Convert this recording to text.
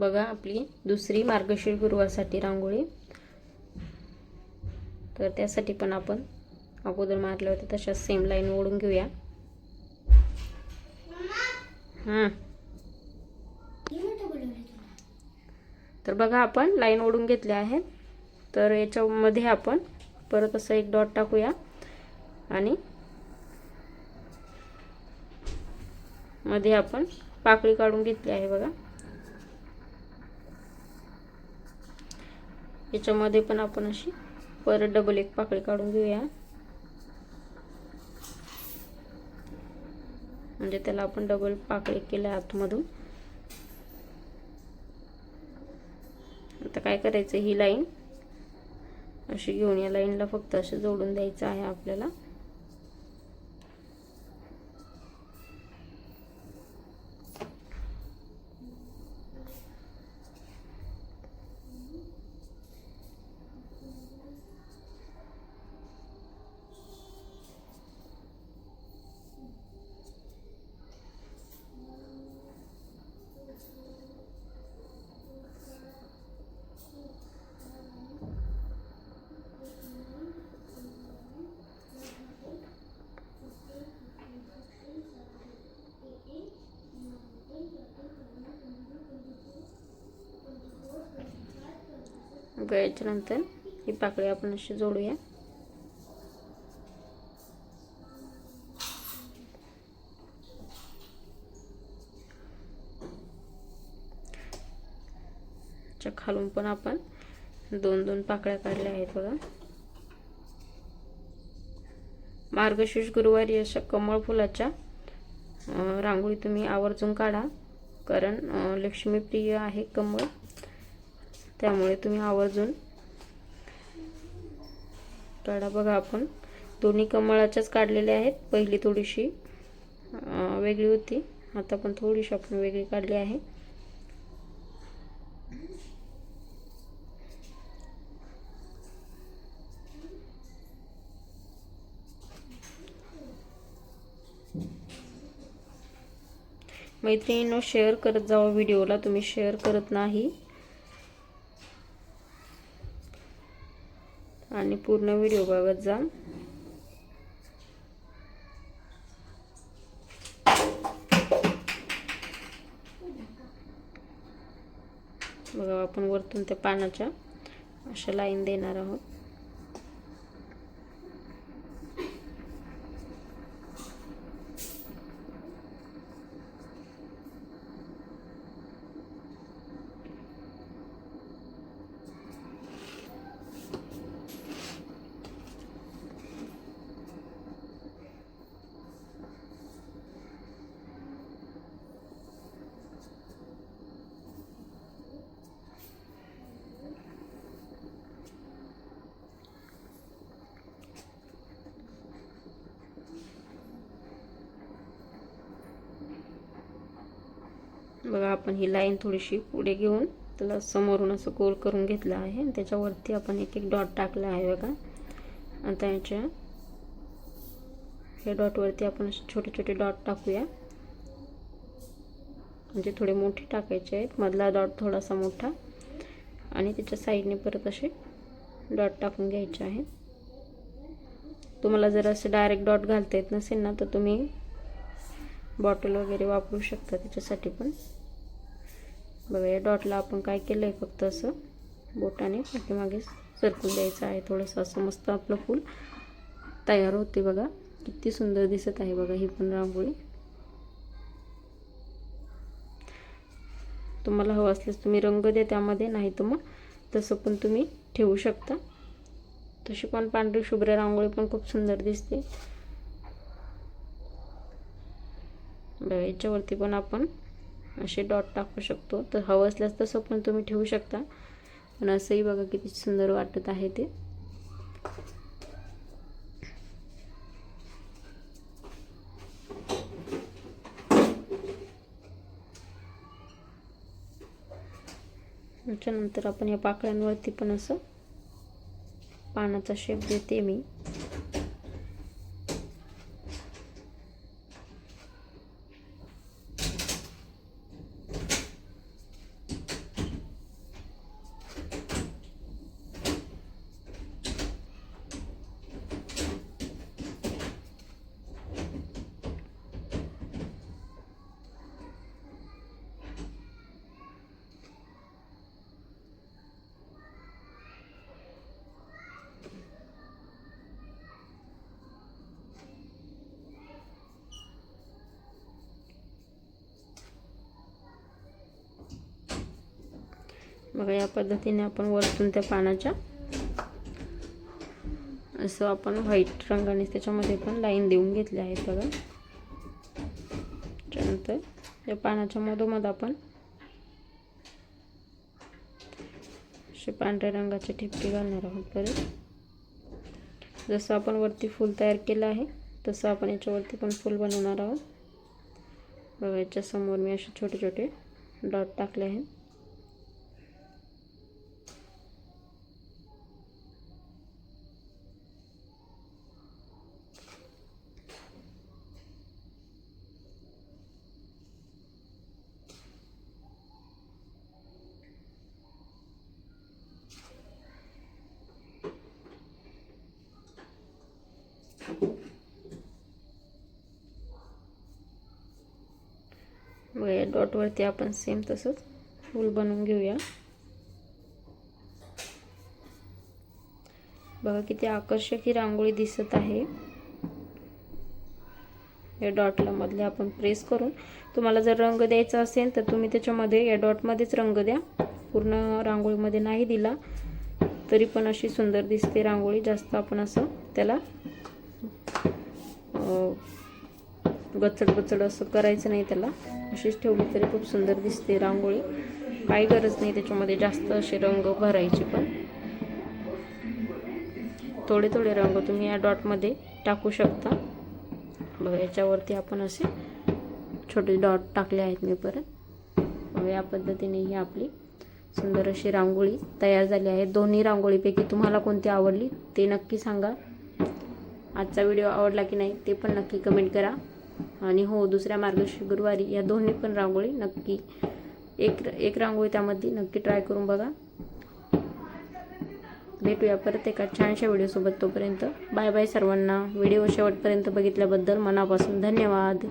बघा आपली दुसरी मार्गशीर गुरुवारसाठी रांगोळी. तर त्यासाठी पण आपण अगोदर मारले होते तशाच सेम लाईन ओढून घेऊया. हां. तर बघा आपण लाईन ओढून घेतल्या आहेत. तर याच्यामध्ये आपण परत असं एक डॉट टाकूया. आणि मध्ये आपण पाकळी काढून घेतली आहे बघा. याच्यामध्ये पण आपण अशी परत डबल एक पाकळी काढून घेऊया. म्हणजे त्याला आपण डबल पाकळी केल्या आतमधून. आता काय करायचं ही लाईन अशी घेऊन या लाईनला फक्त असं जोडून द्यायचं आहे आपल्याला. गळ्याच्या नंतर ही पाकळी आपण अशी जोडूया. च्या खालून पण आपण दोन दोन पाकळ्या काढल्या आहेत बघा. मार्गशीर्ष गुरुवारी अशा कमळ फुलाच्या रांगोळी तुम्ही आवर्जून काढा. कारण लक्ष्मीप्रिय आहे कमळ. त्यामुळे तुम्ही आवर्जून काढा. बघा आपण. दोन्ही कमळाच्याच काढलेल्या आहेत. पहिली थोडीशी वेगळी होती. आता पण थोडीशी आपण वेगळी काढली आहे. मैत्रिणींनो शेअर करत जावा. व्हिडिओला तुम्ही शेअर करत नाही. आणि पूर्ण व्हिडिओ बघत जा. बघा आपण वरतून त्या पानाच्या अशा लाईन देणार आहोत. बघा आपण ही लाईन थोडीशी पुढे घेऊन त्याला समोरून असं गोल करून घेतलं आहे. आणि त्याच्यावरती आपण एक एक डॉट टाकला आहे बघा. आणि त्याच्या हे डॉटवरती आपण छोटे छोटे डॉट टाकूया. म्हणजे थोडे मोठे टाकायचे आहेत. मधला डॉट थोडासा मोठा. आणि त्याच्या साईडने परत असे डॉट टाकून घ्यायचे आहेत. तुम्हाला जर असे डायरेक्ट डॉट घालता येत नसेल ना तर तुम्ही बॉटल वगैरे वापरू शकता त्याच्यासाठी पण. बघा या डॉटला आपण काय केलं आहे फक्त असं बोटाने पाठीमागे सरकून द्यायचं आहे. थोडंसं असं मस्त आपलं फूल तयार होते बघा. किती सुंदर दिसत आहे बघा ही पण रांगोळी. तुम्हाला हवं असल्यास तुम्ही रंग द्या त्यामध्ये नाही तर मग तसं पण तुम्ही ठेवू शकता. तशी पण पांढरी शुभ्र रांगोळी पण खूप सुंदर दिसते. बघा याच्यावरती पण आपण असे डॉट टाकू शकतो. तर हवं असल्यास तसं पण तुम्ही ठेवू शकता. पण असंही बघा किती सुंदर वाटत आहे ते. त्याच्यानंतर आपण या पाकळ्यांवरती पण असं पानाचा शेप देते मी. बघा या पद्धतीने आपण वरतून त्या पानाच्या असं आपण व्हाईट रंगाने त्याच्यामध्ये पण लाईन देऊन घेतल्या आहेत बघा. त्यानंतर या पानाच्या मधोमध आपण असे पांढऱ्या रंगाचे ठिपके घालणार आहोत परत. जसं आपण वरती फूल तयार केलं आहे तसं आपण याच्यावरती पण फूल बनवणार आहोत. बघा याच्यासमोर मी असे छोटे छोटे डॉट टाकले आहेत. डॉटवरती आपण सेम तसंच फूल बनवून घेऊया. बघा किती आकर्षक ही रांगोळी दिसत आहे. या डॉटला मधले आपण प्रेस करून तुम्हाला जर रंग द्यायचा असेल तर तुम्ही त्याच्यामध्ये या डॉटमध्येच रंग द्या. पूर्ण रांगोळीमध्ये नाही दिला तरी पण अशी सुंदर दिसते रांगोळी. जास्त आपण असं त्याला गचड गचड असं करायचं नाही त्याला. अशीच ठेवली तरी खूप सुंदर दिसते रांगोळी. काही गरज नाही त्याच्यामध्ये जास्त असे रंग भरायचे पण. थोडे थोडे रंग तुम्ही या डॉटमध्ये टाकू शकता. बघा याच्यावरती आपण असे छोटे डॉट टाकले आहेत मी परत. या पद्धतीने ही आपली सुंदर अशी रांगोळी तयार झाली आहे. दोन्ही रांगोळीपैकी तुम्हाला कोणती आवडली ते नक्की सांगा. आजचा व्हिडिओ आवडला की नाही ते पण नक्की कमेंट करा. आणि हो दुसऱ्या मार्गशीर्ष गुरुवारी या दोन्ही पण रांगोळी नक्की एक एक रांगोळी त्यामध्ये नक्की ट्राय करून बघा. भेटूया परत एका छानशा व्हिडिओसोबत तोपर्यंत. बाय बाय सर्वांना. व्हिडिओ शेवटपर्यंत बघितल्याबद्दल मनापासून धन्यवाद.